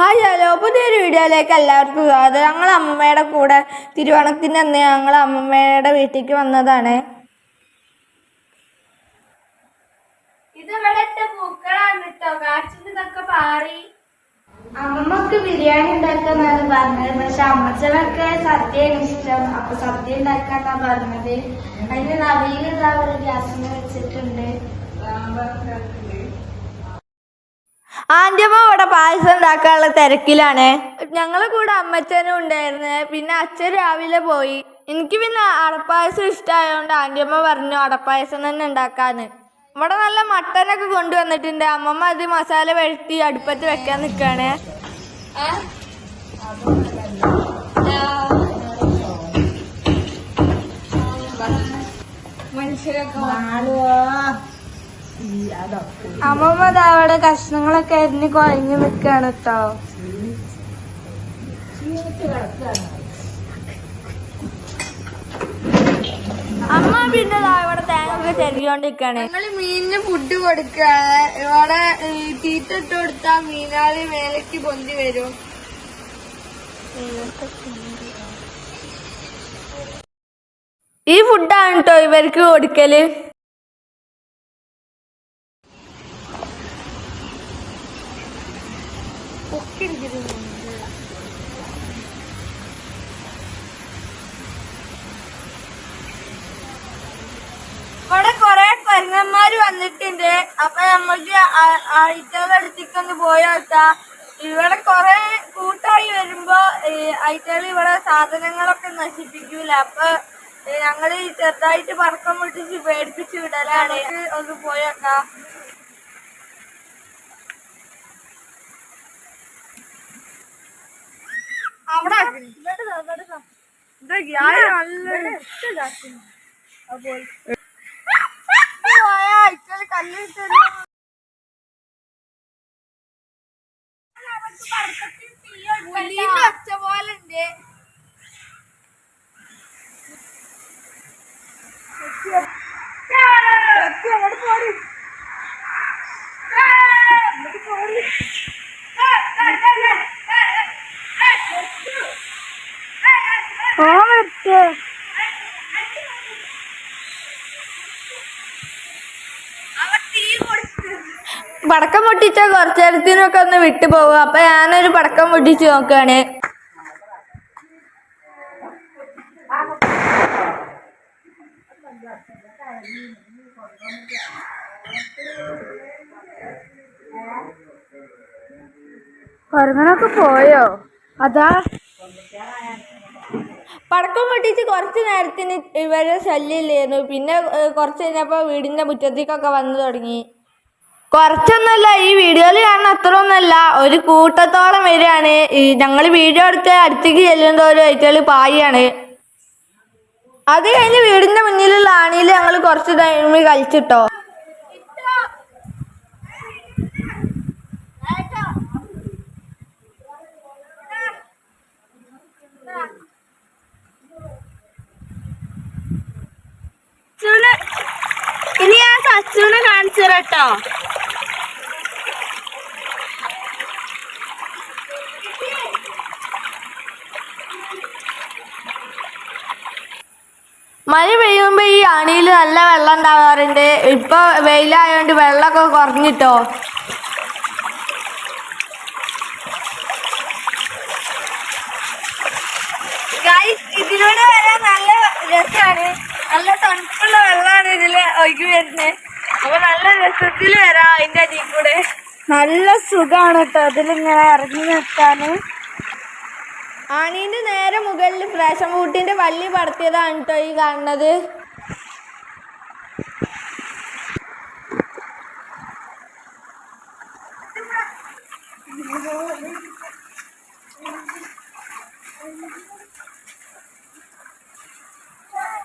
Hi hello. പുതിയൊരു വീഡിയോയിലേക്ക് എല്ലാവർക്കും സ്വാഗതം. ഞങ്ങൾ അമ്മമ്മയുടെ കൂടെ തിരുവോണത്തിന്റെ അന്ന് ഞങ്ങൾ അമ്മമ്മയുടെ വീട്ടിലേക്ക് വന്നതാണ്. അമ്മമ്മക്ക് ബിരിയാണി ഉണ്ടാക്കാന്നാണ് പറഞ്ഞത്. പക്ഷെ അമ്മച്ചനൊക്കെ സദ്യയാണ് ഇഷ്ടം. അപ്പൊ സദ്യ ഉണ്ടാക്കാന്നാ പറഞ്ഞത്. അതിന് നവീനുള്ള ഒരു ഗ്യാസിന് വെച്ചിട്ടുണ്ട്. ആദ്യമ ഇവിടെ പായസം ഉണ്ടാക്കാനുള്ള തിരക്കിലാണ് ഞങ്ങളെ കൂടെ അമ്മച്ചനും ഉണ്ടായിരുന്നു പിന്നെ അച്ഛൻ രാവിലെ പോയി എനിക്ക് പിന്നെ അടപ്പായസം ഇഷ്ടമായതുകൊണ്ട് ആന്റിയമ്മ പറഞ്ഞു അടപ്പായസം തന്നെ ഉണ്ടാക്കാന്ന് ഇവിടെ നല്ല മട്ടനൊക്കെ കൊണ്ടുവന്നിട്ടുണ്ട് അമ്മമ്മ അത് മസാല വെട്ടി അടുപ്പത്ത് വെക്കാൻ നിൽക്കാണ് അമ്മമ്മ അവിടെ കഷ്ണങ്ങളൊക്കെ അരിഞ്ഞ് കുഴഞ്ഞു നിക്കാണ് കേട്ടോ അമ്മ പിന്നെ ഇവിടെ തേങ്ങ ഒക്കെ ചെറിയോണ്ടിരിക്കാണ് ഞങ്ങൾ മീനിന് ഫുഡ് കൊടുക്കാണ് ഇവിടെ തീറ്റ ഇട്ട് കൊടുത്താ മീനാളി മേലക്ക് പൊന്തി വരും. ഈ ഫുഡാണ് കേട്ടോ ഇവർക്ക് കൊടുക്കൽ ഇവിടെ കൊറേ പെരുങ്ങന്മാര് വന്നിട്ടുണ്ട് അപ്പൊ നമുക്ക് എടുത്തിട്ടൊന്ന് പോയോട്ടാ ഇവിടെ കുറെ കൂട്ടായി വരുമ്പോ ഐറ്റകൾ ഇവിടെ സാധനങ്ങളൊക്കെ നശിപ്പിക്കൂല. അപ്പൊ ഞങ്ങൾ ചെറുതായിട്ട് പടക്കം പൊട്ടിച്ച് പേടിപ്പിച്ച് വിടലാണ്. ഒന്ന് പോയോക്കാം. അവിടെ നല്ല പോയാ. പടക്കം പൊട്ടിച്ച കുറച്ചു നേരത്തിനൊക്കെ ഒന്ന് വിട്ടു പോകും അപ്പൊ ഞാനൊരു പടക്കം പൊട്ടിച്ച് നോക്കാണ്. കൊരങ്ങനൊക്കെ പോയോ? അതാ. പടക്കം പൊട്ടിച്ച് കുറച്ച് നേരത്തിന് ഇവരെ ശല്യമില്ലായിരുന്നു. പിന്നെ കുറച്ച് കഴിഞ്ഞപ്പോ വീടിന്റെ മുറ്റത്തേക്കൊക്കെ വന്നു തുടങ്ങി. കുറച്ചൊന്നുമല്ല ഈ വീഡിയോയിൽ കാണുന്ന അത്ര ഒന്നുമല്ല ഒരു കൂട്ടത്തോളം വരികയാണ് ഈ ഞങ്ങൾ വീഡിയോ എടുത്ത് അടുത്തേക്ക് ചെല്ലുന്നതോരോ ഏറ്റവും പായാണ് അത് കഴിഞ്ഞ് വീടിന്റെ മുന്നിലുള്ള ആണിയിൽ ഞങ്ങൾ കുറച്ച് ടൈം കളിച്ചിട്ടോ. ഇനി ഞാൻ സച്ചുനെ കാണിച്ചു തരാട്ടോ മഴ പെയ്യുമ്പോൾ ഈ അണിയിൽ നല്ല വെള്ളം ഉണ്ടാവാറുണ്ട്. ഇപ്പൊ വെയിലായതുകൊണ്ട് വെള്ളമൊക്കെ കുറഞ്ഞിട്ടോ? ഇതിലൂടെ വരാൻ നല്ല രസമാണ് നല്ല തണുപ്പുള്ള വെള്ളമാണ് ഇതിൽ ഒഴുകി വരുന്നത് അപ്പൊ നല്ല രസത്തിൽ വരാം അതിന്റെ അടിയിൽ കൂടെ നല്ല സുഖമാണ് കേട്ടോ അതിലിങ്ങനെ ഇറങ്ങി നിൽക്കാന്. ആണീന്റെ നേരെ മുകളിൽ ഫ്രാഷൻ കൂട്ടിന്റെ വള്ളി പടത്തിയതാണ് കേട്ടോ ഈ കാണുന്നത്.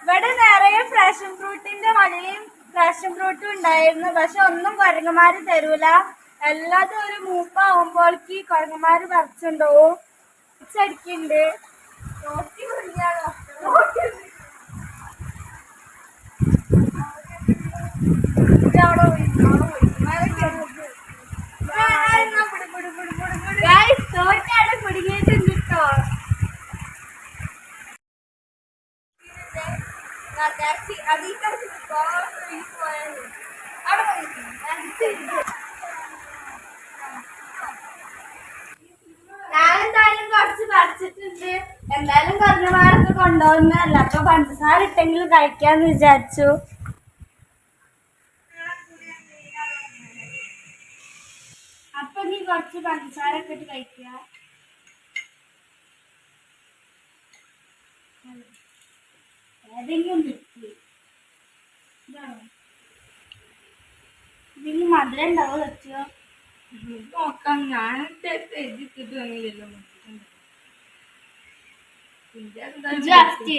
ഇവിടെ നിറയെ ഫ്രഷൻ ഫ്രൂട്ടിന്റെ വള്ളിയും ഫ്രഷൻ ഫ്രൂട്ടും ഉണ്ടായിരുന്നു. പക്ഷെ ഒന്നും കുരങ്ങന്മാര് തരൂല. എല്ലാതും ഒരു മൂപ്പാവുമ്പോൾക്ക് കുരങ്ങന്മാര് പറിച്ചുണ്ടാവും പിച്ചടിക്കുന്നുണ്ട് അതിൽ കൊണ്ടുപോകുന്നതല്ല അപ്പൊ പഞ്ചസാര ഇട്ടെങ്കിലും കഴിക്കാന്ന് വിചാരിച്ചു. അപ്പൊ നീ കുറച്ച് പഞ്ചസാര ഒക്കെ ഇട്ട് കഴിക്കുക. ഏതെങ്കിലും ഇതാണോ? ഇതിൽ മധുരം ഉണ്ടാവും വെച്ചോ? നോക്കാം. ഞാൻ എഴുതിട്ടിട്ട് ജസ്റ്റ്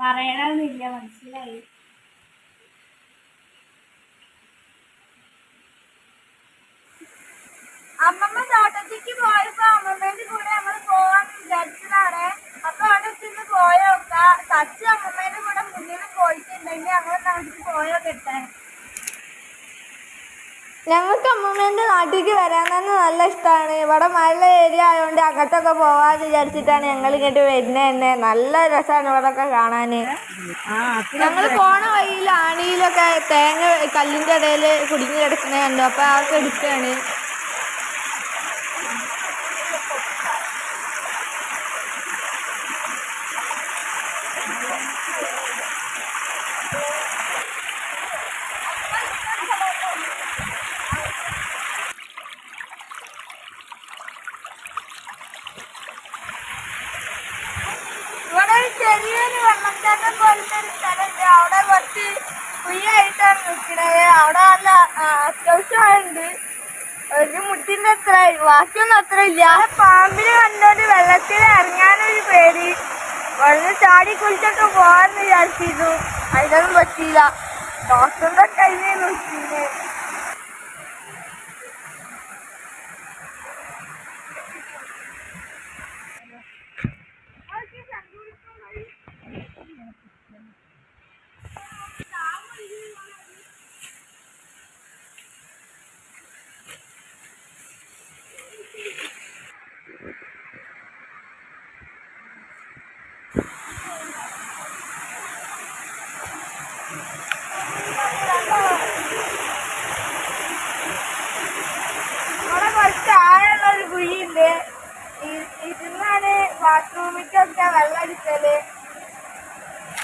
പറയണമെന്നില്ല മനസ്സിലായി. അമ്മമ്മ തോട്ടത്തേക്ക് പോയപ്പോ അമ്മമ്മേന്റെ കൂടെ ചെന്ന് പോയോക്ക സച്ച് അമ്മമ്മേന്റെ കൂടെ മുന്നിൽ പോയിട്ടുണ്ടെങ്കിൽ ഞങ്ങൾ നാട്ടിൽ പോയോക്കെ ഇട്ടാൻ ഞങ്ങൾക്ക് അമ്മമ്മേന്റെ നാട്ടിലേക്ക് വരാൻ തന്നെ നല്ല ഇഷ്ടമാണ് ഇവിടെ മഴ ഏരിയ ആയതുകൊണ്ട് അങ്ങോട്ടൊക്കെ പോവാന്ന് വിചാരിച്ചിട്ടാണ് ഞങ്ങൾ ഇങ്ങോട്ട് വരുന്നത് തന്നെ. നല്ല രസമാണ് ഇവിടെയൊക്കെ കാണാൻ ഞങ്ങൾ പോണ വഴിയിൽ ആണിയിലൊക്കെ തേങ്ങ കല്ലിന്റെ ഇടയിൽ കുടുങ്ങി കിടക്കണ കണ്ടു. അപ്പൊ അതൊക്കെ എടുക്കുകയാണ് ഇവിടെ ഒരു ചെറിയൊരു വെള്ളച്ചാട്ടം പോലത്തെ ഒരു സ്ഥലമുണ്ട് അവിടെ കുറച്ച് ഫ്രീയായിട്ടാണ് നിൽക്കണത് അവിടെ നല്ല ആ, അത്യാവശ്യമുണ്ട് ഒരു മുട്ടിന്റെ അത്ര ഇല്ല. പാമ്പിനെ കണ്ടോണ്ട് വെള്ളത്തിൽ ഇറങ്ങാനൊരു പേടി. വെള്ളം ചാടി കുളിച്ചൊക്കെ പോകാന്ന് വിചാരിച്ചിരുന്നു. അതിനൊന്നും പറ്റിയില്ല. ഡോക്ടറിന്റെ കഴിഞ്ഞു നോക്കിയില്ലേ അവിടെ കുറച്ച് ആഴമുള്ള ഒരു കുഴിയുണ്ട് ഇ- ഇരുന്നാണ് ബാത്റൂമിക്കൊക്കെ വെള്ളം അടിക്കൽ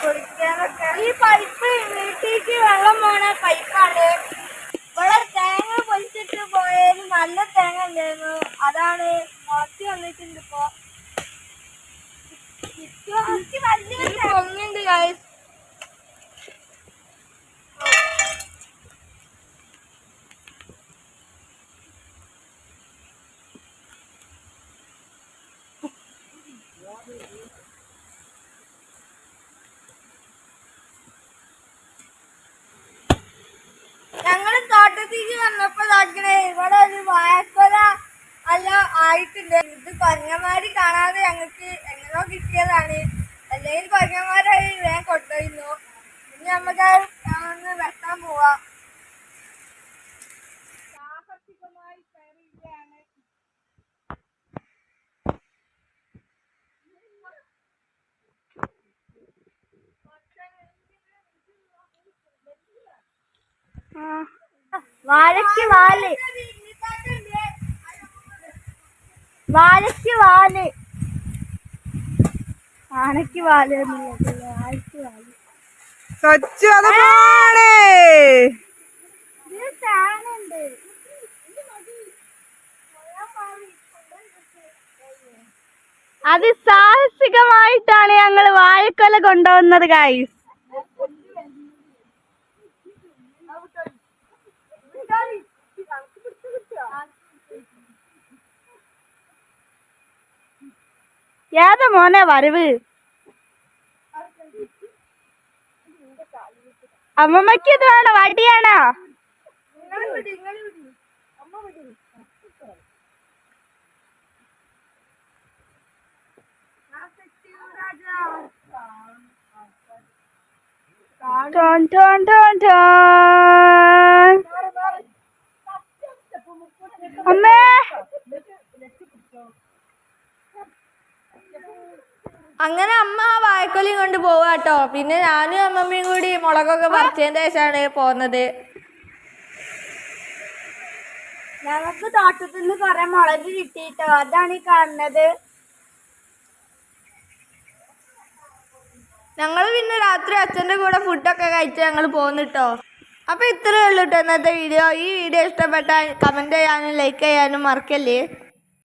കുളിക്കാനൊക്കെ ഈ പൈപ്പ് വീട്ടിലേക്ക് വെള്ളം പോണ പൈപ്പാണ്. ഇവിടെ തേങ്ങ പൊളിച്ചിട്ട് പോയാൽ നല്ല തേങ്ങ ഉണ്ടായിരുന്നു. അതാണ് മോത്തി വന്നിട്ടുണ്ട് ഇപ്പൊ. എനിക്ക് വലിയ പൊങ്ങുണ്ട് guys. ഞങ്ങൾ തോട്ടത്തേക്ക് വന്നപ്പോ നോക്കണേ ഇവിടെ ഒരു വാഴക്കൊല അല്ല ആയിട്ടുണ്ട്. ഇത് കൊരങ്ങന്മാര് കാണാതെ ഞങ്ങൾക്ക് എങ്ങനെയോ കിട്ടിയതാണ്. അല്ലെങ്കിൽ കൊരങ്ങന്മാരായി വേഗം കൊണ്ടുപോയിരുന്നു. ഇനി നമുക്ക് ഒന്ന് വെട്ടാൻ പോവാം. സാഹസികമായി കയറിയിരിക്കുകയാണ് വാഴയ്ക്ക് വാൽ. വാഴയ്ക്ക് വാൽ. ആനയ്ക്ക് വാൽ വാഴയ്ക്ക് വാൽ. സച്ചു അത് പോണേ ഫാനുണ്ട് അതിസാഹസികമായിട്ടാണ് ഞങ്ങൾ വാഴക്കൊല കൊണ്ടുവന്നത് ഗൈസ് ഏതാ മോനെ വരവ്? അമ്മമ്മക്ക് ഇത് വേണോ? വടിയാണോ ടോൺ ടോൺ ടോൺ ടോൺ. അമ്മേ. അങ്ങനെ അമ്മ ആ വായക്കൊലി കൊണ്ട് പോവാട്ടോ പിന്നെ ഞാനും അമ്മമ്മയും കൂടി മുളകൊക്കെ പറിച്ചതിന്റെ ശേഷമാണ് പോകുന്നത് ഞങ്ങൾക്ക് തോട്ടത്തിൽ നിന്ന് കുറെ മുളക് കിട്ടിട്ടോ. അതാണ് ഈ കാണുന്നത്. ഞങ്ങൾ പിന്നെ രാത്രി അച്ഛന്റെ കൂടെ ഫുഡൊക്കെ കഴിച്ച് ഞങ്ങൾ പോന്നിട്ടോ അപ്പോൾ ഇത്രയേ ഉള്ളൂ കേട്ടോ ഇന്നത്തെ വീഡിയോ ഈ വീഡിയോ ഇഷ്ടപ്പെട്ടാൽ കമന്റ് ചെയ്യാനും ലൈക്ക് ചെയ്യാനും മറക്കല്ലേ?